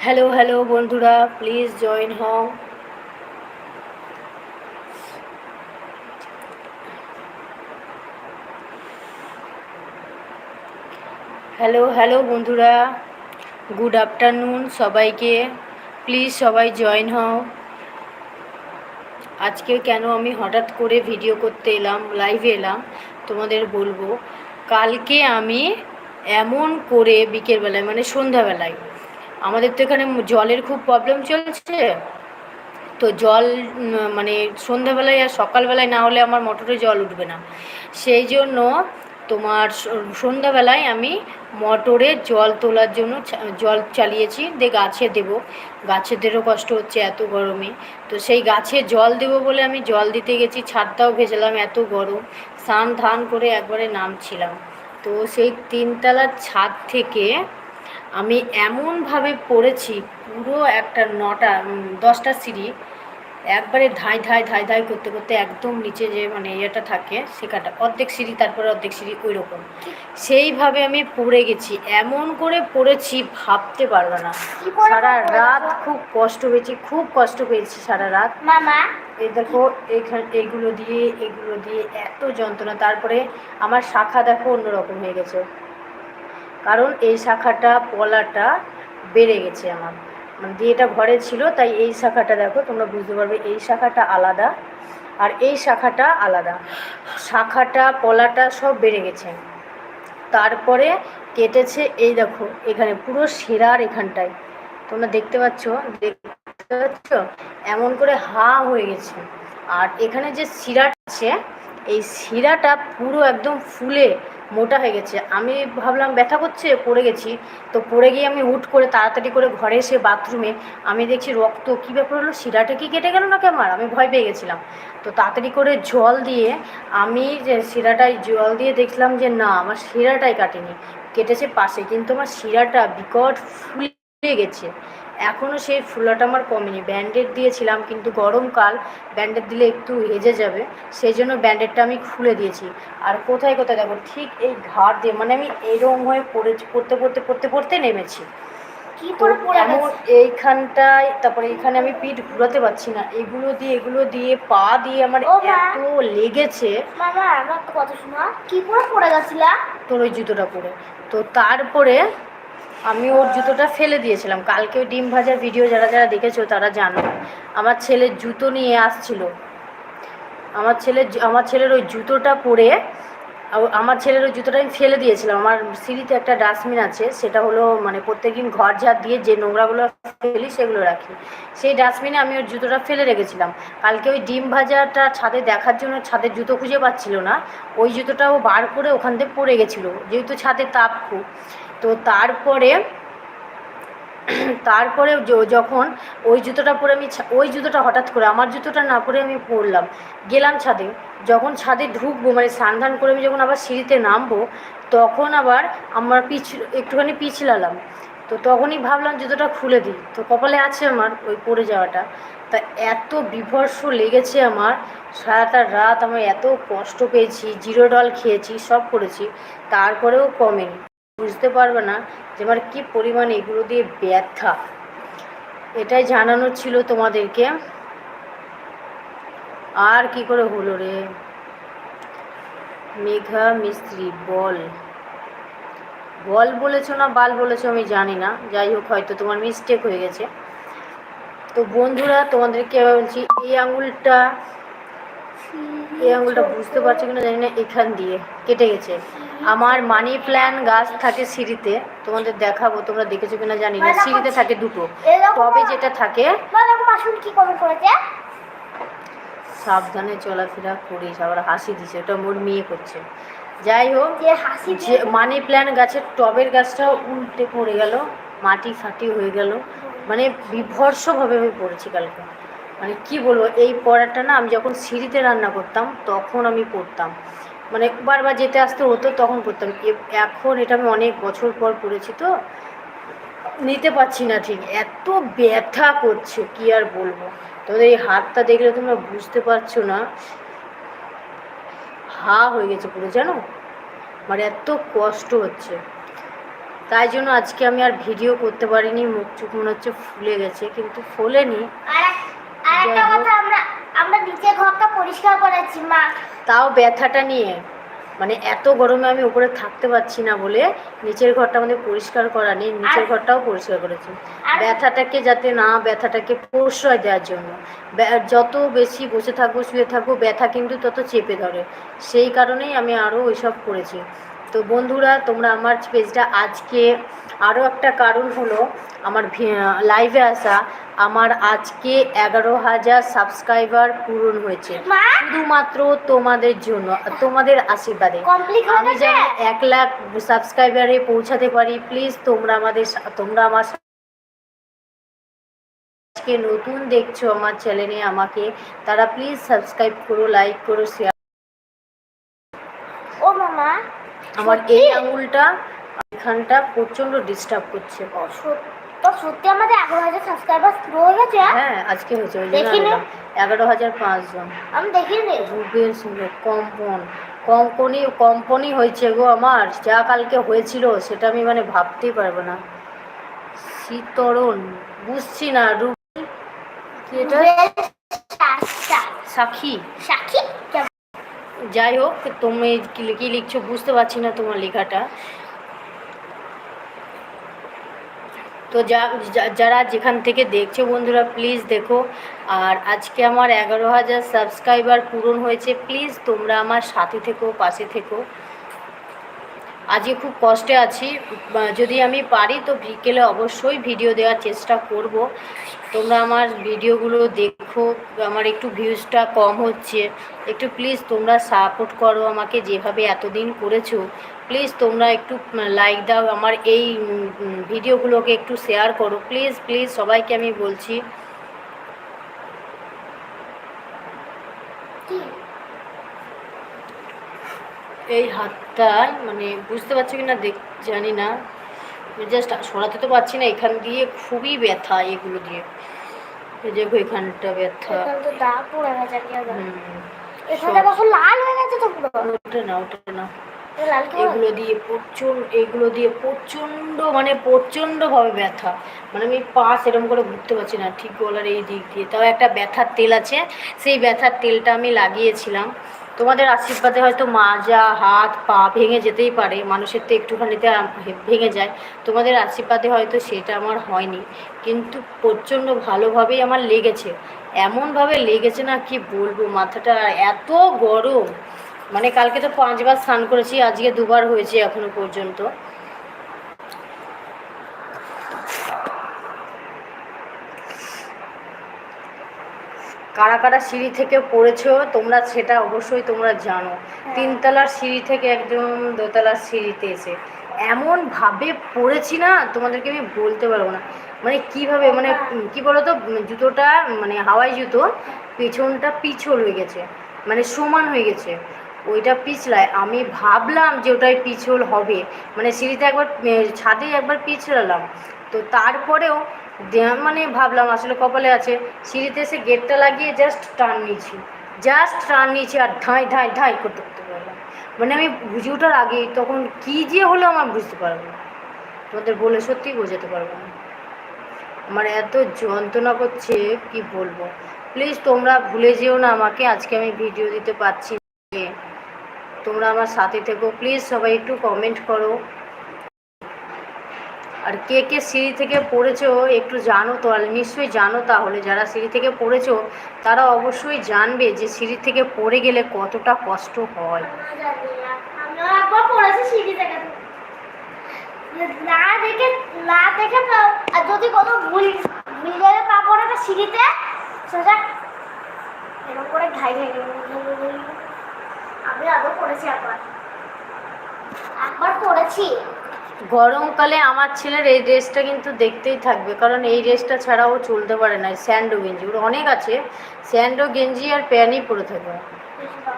Hello hello বন্ধুরা please join হও hello hello বন্ধুরা গুড আফটারনুন সবাইকে প্লিজ সবাই জয়েন হও আজকে কেন আমি হঠাৎ করে ভিডিও করতে এলাম লাইভে এলাম, তোমাদের বলব, কালকে আমি এমন করে বিকেলবেলায় মানে সন্ধ্যাবেলায় আমাদের তো এখানে জলের খুব প্রবলেম চলছে। তো জল মানে সন্ধ্যাবেলায় আর সকালবেলায় না হলে আমার মোটরে জল উঠবে না। সেই জন্য তোমার সন্ধ্যাবেলায় আমি মোটরে জল তোলার জন্য জল চালিয়েছি। দিয়ে গাছে দেবো। গাছেদেরও কষ্ট হচ্ছে এত গরমে। তো সেই গাছে জল দেবো বলে আমি জল দিতে গেছি, ছাদটাও ভেজালাম এত গরম। স্নান ধান করে একবারে নামছিলাম। তো সেই তিনতলার ছাদ থেকে আমি এমনভাবে পড়েছি পুরো একটা নটা দশটা সিঁড়ি একবারে ধাই ধাই ধাই ধাই করতে করতে একদম নিচে যে মানে ইয়েটা থাকে সেখানটা অর্ধেক সিঁড়ি তারপরে অর্ধেক সিঁড়ি ওই রকম সেইভাবে আমি পড়ে গেছি। এমন করে পড়েছি ভাবতে পারবে না। সারা রাত খুব কষ্ট পেয়েছি খুব কষ্ট পেয়েছি সারা রাত। মামা? এই দেখো এখানে এগুলো দিয়ে এগুলো দিয়ে এত যন্ত্রণা তারপরে আমার শাখা দেখো অন্যরকম হয়ে গেছে। কারণ এই শাখাটা, পলাটা বেড়ে গেছে আমার। মানে দিয়ে এটা ঘরে ছিল, তাই এই শাখাটা দেখো, তোমরা বুঝতে পারবে, এই শাখাটা আলাদা আর এই শাখাটা আলাদা। শাখাটা, পলাটা সব বেড়ে গেছে। তারপরে কেটেছে এই দেখো, এখানে পুরো শিরার এখানটায়। তোমরা দেখতে পাচ্ছ দেখতে পাচ্ছ? এমন করে হা হয়ে গেছে। আর এখানে যে শিরাটা আছে, এই শিরাটা পুরো একদম ফুলে মোটা হয়ে গেছে। আমি ভাবলাম, ব্যথা করছে, পড়ে গেছি। তো পড়ে গিয়ে আমি হুট করে তাড়াতাড়ি করে ঘরে এসে বাথরুমে আমি দেখছি রক্ত কী ব্যাপার হলো, শিরাটা কি কেটে গেল নাকি আমার? আমি ভয় পেয়ে গেছিলাম। তো তাড়াতাড়ি করে জল দিয়ে আমি যে শিরাটায় জল দিয়ে দেখলাম যে, না, আমার শিরাটাই কাটেনি। কেটেছে পাশে, কিন্তু আমার শিরাটা বিকট ফুলে গেছে। এখনও সেই ফুলাটা আমার কমেনি। ব্যান্ডেড দিয়েছিলাম কিন্তু গরমকাল ব্যান্ডেড দিলে একটু হেজে যাবে সেই জন্য ব্যান্ডেডটা আমি খুলে দিয়েছি। আর কোথায় কোথায় দেখো ঠিক এই ঘাড় দিয়ে মানে আমি এরম হয়ে পড়ে পড়তে পড়তে পড়তে পড়তে নেমেছি। কি তো করে পড়ে এমন এইখানটায় তারপরে এখানে আমি পিঠ ঘুরাতে পারছি না। এগুলো দিয়ে এগুলো দিয়ে পা দিয়ে আমার। এত লেগেছে। মামা আমার তো কথা শোনা কি করে পড়ে গেছিলা? তোর ওই জুতোটা পরে। তো তারপরে আমি ওর জুতোটা ফেলে দিয়েছিলাম। কালকে ডিম ভাজার ভিডিও যারা যারা দেখেছ তারা জানো। আমার ছেলের জুতো নিয়ে আসছিল। আমার ছেলের আমার ছেলের ওই জুতোটা পরে আমার ছেলের ওই জুতোটা আমি ফেলে দিয়েছিলাম। আমার সিঁড়িতে একটা ডাস্টবিন আছে, সেটা হলো মানে প্রত্যেকদিন ঘর ঝাড় দিয়ে যে নোংরাগুলো ফেলি সেগুলো রাখি। সেই ডাস্টবিনে আমি ওর জুতোটা ফেলে রেখেছিলাম। কালকে ওই ডিম ভাজাটা ছাদে দেখার জন্য ছাদের জুতো খুঁজে পাচ্ছিল না। ওই জুতোটাও বার করে ওখান থেকে পড়ে গেছিল। যেহেতু ছাদে তাপ খুব। তো তারপরে তারপরে যখন ওই জুতোটা পরে আমি ওই জুতোটা হঠাৎ করে, আমার জুতোটা না পরে আমি পরলাম। গেলাম ছাদে। যখন ছাদে ঢুকবো মানে স্নান করে আমি যখন আবার সিঁড়িতে নামবো, তখন আবার আমার পিছ, একটুখানি পিছলালাম। তো তখনই ভাবলাম জুতোটা খুলে দিই। তো কপালে আছে আমার ওই পড়ে যাওয়াটা। তা এত বিভর্ষ লেগেছে আমার। সারাটা রাত আমি এত কষ্ট পেয়েছি, জিরো ডল খেয়েছি, সব করেছি। তারপরেও কমেনি। বুঝতে পারবে না যে আমার কী পরিমাণ এগুলো দিয়ে ব্যথা। এটাই জানানোর ছিল তোমাদেরকে। আর কি করে হলো রে? মেঘা মিস্ত্রি, বল। বল বলেছ না বাল বলেছ আমি জানি না। যাই হোক, হয়তো তোমার মিস্টেক হয়ে গেছে। তো বন্ধুরা, তোমাদেরকে বলছি, এই আঙুলটা এই আঙুলটা বুঝতে পারছ কিনা জানি না, এখান দিয়ে কেটে গেছে। আমার মানি প্ল্যান গাছ থাকে সিঁড়িতে তোমাদের দেখাবো তোমরা দেখেছ কিনা জানি না সিঁড়িতে থাকে দুটো। টবে যেটা থাকে? সাবধানে চলাফেরা করিস আবার হাসি দিছে ওটা মোর মেয়ে করছে। যাই হোক যে মানি প্ল্যান গাছের টবের গাছটাও উল্টে পড়ে গেল মাটি ফাটি হয়ে গেল। মানে বিভর্ষভাবে আমি পড়েছি কালকে। মানে কি বলব এই পড়াটা না আমি যখন সিঁড়িতে রান্না করতাম তখন আমি পড়তাম। মানে বারবার যেতে আসতে হতো তখন পড়তাম এখন এটা আমি অনেক বছর পর পড়েছি তো নিতে পারছি না ঠিক। এত ব্যথা করছে কি আর বলব? তোমাদের এই হাতটা দেখলে তোমরা বুঝতে পারছ না। হা হয়ে গেছে পুরো জানো? মানে এত কষ্ট হচ্ছে। তাই জন্য আজকে আমি আর ভিডিও করতে পারিনি মুখ চুখ মনে হচ্ছে ফুলে গেছে কিন্তু ফোলেনি। আর একটা যাই হোক। কথা আমরা আমরা নিচে ঘরটা পরিষ্কার করেছি মা। তাও ব্যথাটা নিয়ে। মানে এত গরমে আমি উপরে থাকতে পারছি না বলে নিচের ঘরটা আমাদের পরিষ্কার করা নেই নিচের ঘরটাও পরিষ্কার করেছি। ব্যথাটাকে যাতে না ব্যথাটাকে প্রশ্রয় দেওয়ার জন্য। যত বেশি বসে থাকব শুয়ে থাকব ব্যথা কিন্তু তত চেপে ধরে। সেই কারণেই আমি আরও ওইসব করেছি। তো বন্ধুরা তোমরা আমার পেজটা আজকে আরও একটা কারণ হলো আমার লাইভে আসা আমার আজকে এগারো হাজার সাবস্ক্রাইবার পূরণ হয়েছে। শুধুমাত্র তোমাদের জন্য তোমাদের আশীর্বাদে। আমি যেন এক লাখ সাবস্ক্রাইবারে পৌঁছাতে পারি প্লিজ তোমরা আমাদের তোমরা আমার আজকে নতুন দেখছ আমার চ্যানেলে আমাকে তারা প্লিজ সাবস্ক্রাইব করো লাইক করো শেয়ার ও মামা আমার এই আঙুলটা এখানটা প্রচণ্ড ডিস্টার্ব করছে। তো সত্যি আমাদের এগারো হাজার সাবস্ক্রাইবার শুরু হয়ে গেছে? হ্যাঁ আজকে হয়েছে ওই জন্য। এগারো হাজার পাঁচজন আমি দেখিনি। রুবেল সুন্দর কম্পন। কম্পনি কম্পনি হয়েছে গো আমার যা কালকে হয়েছিল সেটা আমি মানে ভাবতেই পারব না। শীতরণ বুঝছি না রুবেল কি এটা? সাক্ষী? সাক্ষী? যাই হোক, তুমি কি লিখছো বুঝতে পারছি না তোমার লেখাটা। তো যা- যারা যেখান থেকে দেখছ বন্ধুরা প্লিজ দেখো। আর আজকে আমার এগারো হাজার সাবস্ক্রাইবার পূরণ হয়েছে প্লিজ তোমরা আমার সাথে থেকো, পাশে থেকো। আজকে খুব কষ্টে আছি। যদি আমি পারি তো বিকেলে অবশ্যই ভিডিও দেওয়ার চেষ্টা করব। তোমরা আমার ভিডিওগুলো দেখো, আমার একটু ভিউজটা কম হচ্ছে। একটু প্লিজ তোমরা সাপোর্ট করো আমাকে যেভাবে এতদিন করেছ। প্লিজ তোমরা একটু লাইক দাও আমার এই ভিডিওগুলোকে একটু শেয়ার করো। প্লিজ প্লিজ সবাইকে আমি বলছি? এই হাতটায় মানে বুঝতে পারছ কি না দেখ জানি না। জাস্ট সরাতে তো পারছি না এখান দিয়ে খুবই ব্যথা এগুলো দিয়ে। দেখো এখানটা ব্যথা। ওটা না ওটা না। এগুলো দিয়ে প্রচণ্ড এগুলো দিয়ে প্রচণ্ড মানে ব্যথা। মানে আমি পা করে ঘুরতে পারছি না ঠিক গলার এই দিক দিয়ে। তাও একটা ব্যথার তেল আছে সেই ব্যথার তেলটা আমি লাগিয়েছিলাম। তোমাদের আশীর্বাদে হয়তো মাজা হাত, পা ভেঙে যেতেই পারে, মানুষের তো একটুখানিতে ভেঙে যায়। তোমাদের আশীর্বাদে হয়তো সেটা আমার হয়নি। কিন্তু প্রচণ্ড ভালোভাবেই আমার লেগেছে। এমনভাবে লেগেছে না কি বলব, মাথাটা এত গরম। মানে কালকে তো পাঁচবার স্নান করেছি, আজকে দুবার হয়েছে এখনও পর্যন্ত। কারা কারা সিঁড়ি থেকে পড়েছো তোমরা সেটা অবশ্যই তোমরা জানো। তিনতলার সিঁড়ি থেকে একদম দোতলার সিঁড়িতে এসে। এমন ভাবে পড়েছি না তোমাদেরকে আমি বলতে পারব না। মানে কীভাবে মানে কি বলো তো জুতোটা মানে হাওয়াই জুতো পিছনটা পিছল হয়ে গেছে মানে সমান হয়ে গেছে। ওইটা পিছলায়। আমি ভাবলাম যে ওটাই পিছল হবে। মানে সিঁড়িতে একবার ছাদে একবার পিছলালাম। তো তারপরেও মানে ভাবলাম আসলে কপালে আছে। সিঁড়িতে এসে গেটটা লাগিয়ে জাস্ট টান নিয়েছি। জাস্ট টান নিয়েছি আর ধাঁই ধাঁই ধাঁই করতে করতে পারলাম মানে আমি বুঝে ওঠার আগেই তখন কী যে হলো আমার বুঝতে পারব না। তোমাদের বলে সত্যিই বোঝাতে পারব না। আমার এত যন্ত্রণা করছে, কি বলব? প্লিজ তোমরা ভুলে যেও না আমাকে, আজকে আমি ভিডিও দিতে পারছি। তোমরা আমার সাথে থেকো। প্লিজ সবাই একটু কমেন্ট করো। আর কে কে সিঁড়ি থেকে পড়েছো একটু জানো তো, আর নিশ্চয়ই জানো তাহলে, যারা সিঁড়ি থেকে পড়েছো তারা অবশ্যই জানবে যে সিঁড়ি থেকে পড়ে গেলে কতটা কষ্ট হয় না না আর যদি ভুল ভুল না সিঁড়িতে। আমি আদৌ পড়েছি একবার একবার পড়েছি গরমকালে আমার ছেলের এই ড্রেসটা কিন্তু দেখতেই থাকবে, কারণ এই ড্রেসটা ছাড়াও চলতে পারে না, স্যান্ডো গেঞ্জি। ওর অনেক আছে, স্যান্ডো গেঞ্জি আর প্যান্টই পরে থাকে।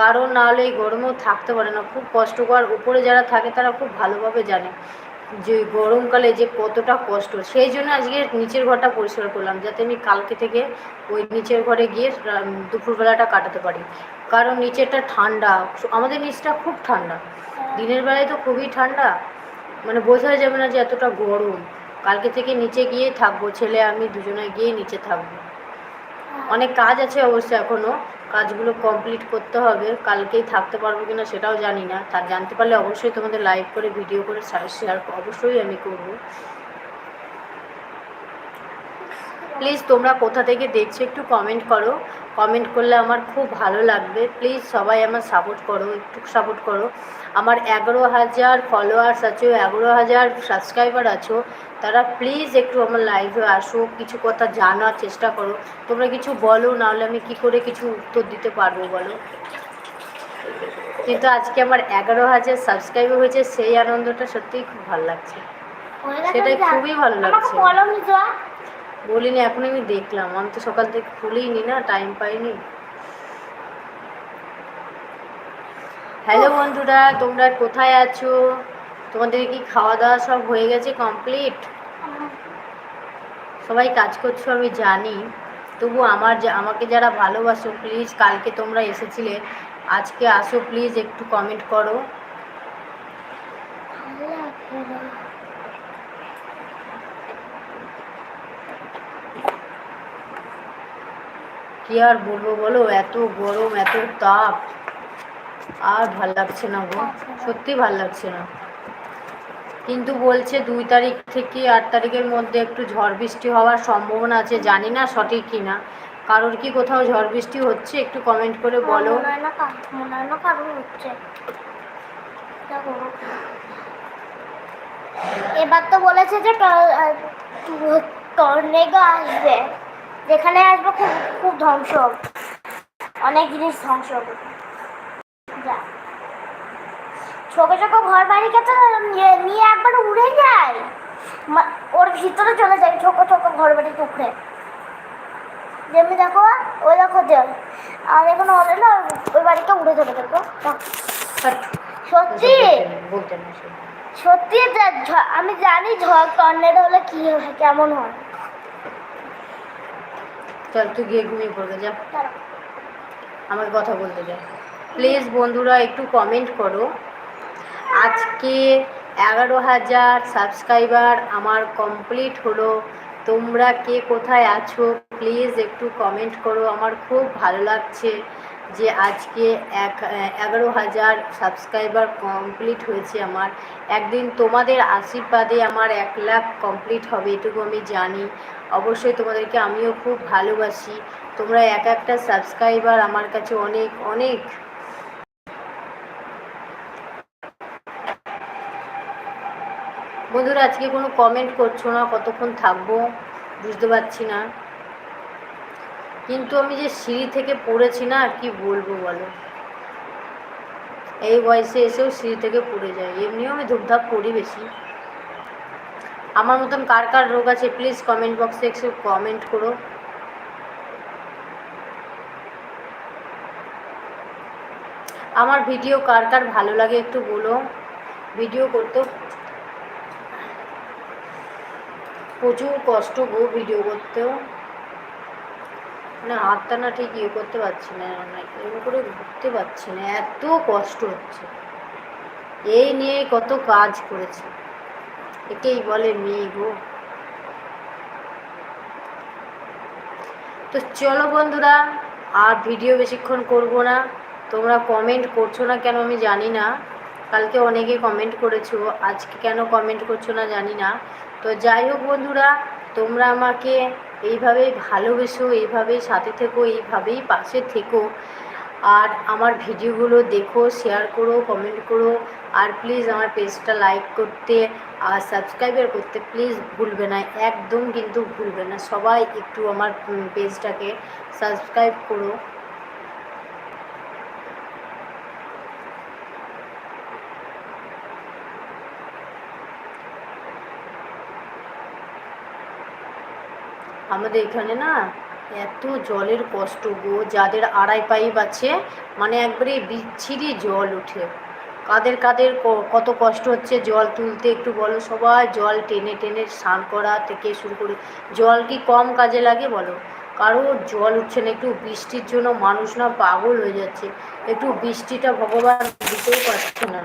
কারণ নাহলে এই গরমেও থাকতে পারে না, খুব কষ্টকর। উপরে যারা থাকে তারা খুব ভালোভাবে জানে যে গরমকালে যে কতটা কষ্ট। সেই জন্য আজকে নিচের ঘরটা পরিষ্কার করলাম, যাতে আমি কালকে থেকে ওই নিচের ঘরে গিয়ে দুপুরবেলাটা কাটাতে পারি। কারণ নিচেরটা ঠান্ডা, আমাদের নিচটা খুব ঠান্ডা। দিনের বেলায় তো খুবই ঠান্ডা। মানে বোঝা যাবে না যে এতটা গরম। কালকে থেকে নিচে গিয়ে থাকব, ছেলে আমি দুজনে গিয়ে নিচে থাকব। অনেক কাজ আছে অবশ্য এখনও কাজগুলো কমপ্লিট করতে হবে, কালকেই থাকতে পারব কিনা সেটাও জানি না। তার জানতে পারলে অবশ্যই তোমাদের লাইভ করে ভিডিও করে শেয়ার অবশ্যই আমি করব। প্লিজ তোমরা কোথা থেকে দেখছ একটু কমেন্ট করো। কমেন্ট করলে আমার খুব ভালো লাগবে। প্লিজ সবাই আমার সাপোর্ট করো একটু সাপোর্ট করো। আমার এগারো হাজার ফলোয়ার্স আছো এগারো হাজার সাবস্ক্রাইবার আছো তারা প্লিজ একটু আমার লাইভে আসো কিছু কথা জানার চেষ্টা করো। তোমরা কিছু বলো নাহলে আমি কি করে কিছু উত্তর দিতে পারব বলো? কিন্তু আজকে আমার এগারো হাজার সাবস্ক্রাইবার হয়েছে সেই আনন্দটা সত্যিই খুব ভালো লাগছে। সেটাই খুবই ভালো লাগছে। বলিনি এখন আমি দেখলাম। আমি তো সকাল থেকে খুলিনি না টাইম পাইনি। হ্যালো বন্ধুরা তোমরা কোথায় আছো? তোমাদের কি খাওয়া দাওয়া সব হয়ে গেছে কমপ্লিট সবাই কাজ করছ আমি জানি। তবু আমার যা আমাকে যারা ভালোবাসো প্লিজ কালকে তোমরা এসেছিলে আজকে আসো প্লিজ একটু কমেন্ট করো ভালো লাগবে না। কি আর বলব বলো? এত গরম এত তাপ। আর ভালো লাগছে না গো। সত্যি ভালো লাগছে না। কিন্তু বলছে দুই তারিখ থেকে আট তারিখের মধ্যে একটু ঝড় বৃষ্টি হওয়ার সম্ভাবনা আছে। জানি না সঠিক কি না। কারোর কি কোথাও ঝড় বৃষ্টি হচ্ছে? একটু কমেন্ট করে বলো। এবার তো বলেছে যে টর্নেডো আসবে। যেখানে আসব খুব খুব ধ্বংস হবে। অনেক জিনিস ধ্বংস হবে। যা। ছোট ছোট ঘর বাড়িকে তো নিয়ে একবার উড়ে যায়। ওর ভিতরে চলে যায় ছোট ছোট ঘর বাড়ি টুকরে যেমনি দেখো ওই দেখো জল আর এখন হলে না ওই বাড়িটা উড়ে যাবে দেখো। সত্যি? সত্যি? আমি জানি ঝড় টর্নেডো হলে কি হয় কেমন হয়। চল, তুই গিয়ে ঘুমিয়ে পড়বে, যা। আমাকে কথা বলতে যা প্লিজ বন্ধুরা, একটু কমেন্ট করো। আজকে এগারো হাজার সাবস্ক্রাইবার আমার কমপ্লিট হলো। তোমরা কে কোথায় আছো প্লিজ একটু কমেন্ট করো। আমার খুব ভালো লাগছে। যে আজকে এক এগারো হাজার সাবস্ক্রাইবার কমপ্লিট হয়েছে আমার। একদিন তোমাদের আশীর্বাদে আমার এক লাখ কমপ্লিট হবে, এটুকু আমি জানি। অবশ্যই তোমাদেরকে আমিও খুব ভালোবাসি। তোমরা এক একটা সাবস্ক্রাইবার আমার কাছে অনেক অনেক। বন্ধুরা, আজকে কোনো কমেন্ট করছ না, কতক্ষণ থাকব বুঝতে পারছি না। কিন্তু আমি যে সিঁড়ি থেকে পড়েছি না কি বলব বলো? এই বয়সে এসেও সিঁড়ি থেকে পড়ে যায়, এমনিও আমি ধূপধাপ করি বেশি। আমার মতন কার কার রোগ আছে প্লিজ কমেন্ট বক্সে একটু কমেন্ট করো। আমার ভিডিও কার কার ভালো লাগে একটু বলো? ভিডিও করতে প্রচুর কষ্ট গো, ভিডিও করতেও। মানে হাতটা না ঠিক ইয়ে করতে পারছি না এরকম করে ঘুরতে পারছি না, এত কষ্ট হচ্ছে। এই নিয়ে কত কাজ করেছে। একেই বলে মেয়ে গো। তো চলো বন্ধুরা, আর ভিডিও বেশিক্ষণ করব না। তোমরা কমেন্ট করছ না কেন আমি জানি না। কালকে অনেকে কমেন্ট করেছ, আজকে কেন কমেন্ট করছ না জানি না। তো যাই হোক বন্ধুরা, তোমরা আমাকে এইভাবেই ভালোবেসো এইভাবেই সাথে থেকো, এইভাবেই পাশে থেকো। আর আমার ভিডিওগুলো দেখো শেয়ার করো কমেন্ট করো। আর প্লিজ আমার পেজটা লাইক করতে আর সাবস্ক্রাইবার করতে প্লিজ ভুলবে না, একদম কিন্তু ভুলবে না। সবাই একটু আমার পেজটাকে সাবস্ক্রাইব করো। আমাদের এখানে না এত জলের কষ্ট গো, যাদের আড়াই পাইপ আছে মানে একবারে বিচ্ছিরি জল ওঠে। কাদের কাদের কত কষ্ট হচ্ছে জল তুলতে, একটু বলো সবাই, জল টেনে টেনে স্নান করা থেকে শুরু করে, জল কি কম কাজে লাগে বলো? কারও জল উঠছে না, একটু বৃষ্টির জন্য মানুষ না পাগল হয়ে যাচ্ছে। একটু বৃষ্টিটা ভগবান দিতেও পারছে না।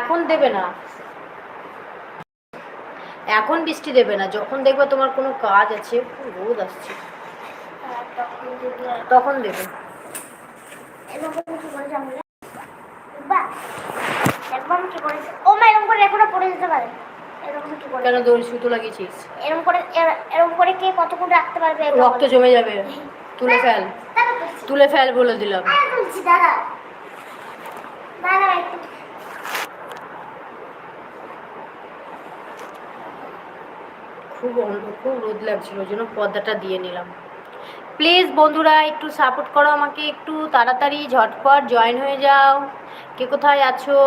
এখন দেবে না। এখন বৃষ্টি দেবে না, যখন দেখবে তোমার কোনো কাজ আছে রোদ আসছে। তখন দেবে। এরকম করে করে কি রাখতে পারবে রক্ত জমে যাবে। তুলে ফেল। তুলে ফেল বলে দিলাম দাঁড়া দাঁড়া একটু খুব খুব রোদ লাগছিল ওই জন্য পর্দাটা দিয়ে নিলাম। প্লিজ বন্ধুরা একটু সাপোর্ট করো আমাকে একটু তাড়াতাড়ি ঝটপট জয়েন হয়ে যাও। কে কোথায় আছো?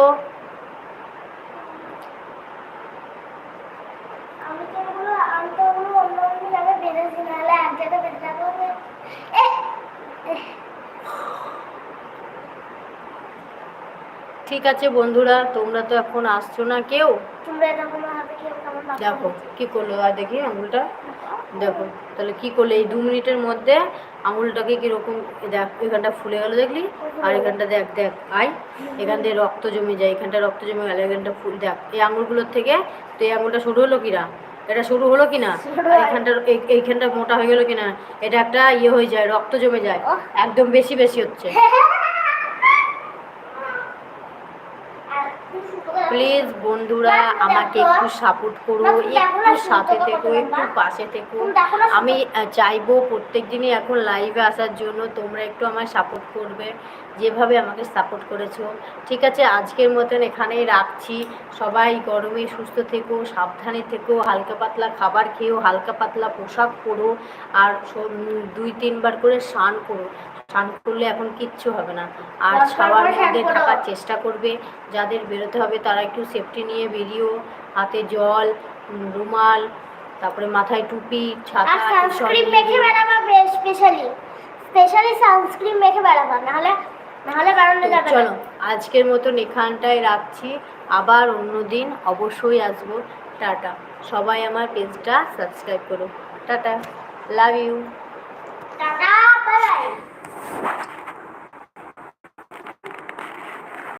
ঠিক আছে বন্ধুরা তোমরা তো এখন আসছো না কেউ? তোমরা দেখো কি করল? আর দেখি আঙুলটা দেখো তাহলে কি করলে? এই দু মিনিটের মধ্যে আঙুলটাকে কীরকম দেখ এখানটা ফুলে গেল দেখলি? আর এখানটা দেখ দেখ আই এখান থেকে রক্ত জমে যায় এখানটা রক্ত জমে গেল এখানটা ফুল দেখ এই আঙুলগুলোর থেকে তো এই আঙুলটা শুরু হলো কিনা? এটা শুরু হলো কিনা? এখানটা এই- এইখানটা মোটা হয়ে গেল কিনা? এটা একটা ইয়ে হয়ে যায় রক্ত জমে যায় একদম বেশি বেশি হচ্ছে আর প্লিজ বন্ধুরা, আমাকে একটু সাপোর্ট করো, একটু সাথে থেকো, একটু পাশে থেকো। আমি চাইব প্রত্যেক দিনই এখন লাইভে আসার জন্য তোমরা একটু আমায় সাপোর্ট করবে, যেভাবে আমাকে সাপোর্ট করেছ। ঠিক আছে, আজকের মতন এখানেই রাখছি। সবাই গরমে সুস্থ থেকো, সাবধানে থেকো, হালকা পাতলা খাবার খেও হালকা পাতলা পোশাক পরো, আর দুই তিনবার করে স্নান করো। স্নান করলে এখন কিচ্ছু হবে না। আর ছাওয়ার মধ্যে থাকার চেষ্টা করবে। যাদের বেরোতে হবে তারা একটু সেফটি নিয়ে বেরিয়েও হাতে জল রুমাল তারপরে মাথায় টুপি ছাতা সানস্ক্রিন মেখে বেড়াবা স্পেশালি স্পেশালি সানস্ক্রিন মেখে বেড়াবা নাহলে নাহলে বেড়ানো যাবে চলো আজকের মতন এখানটায় রাখছি। আবার অন্য দিন অবশ্যই আসব। টাটা। সবাই আমার পেজটা সাবস্ক্রাইব করো। Tata. Love you tata bye bye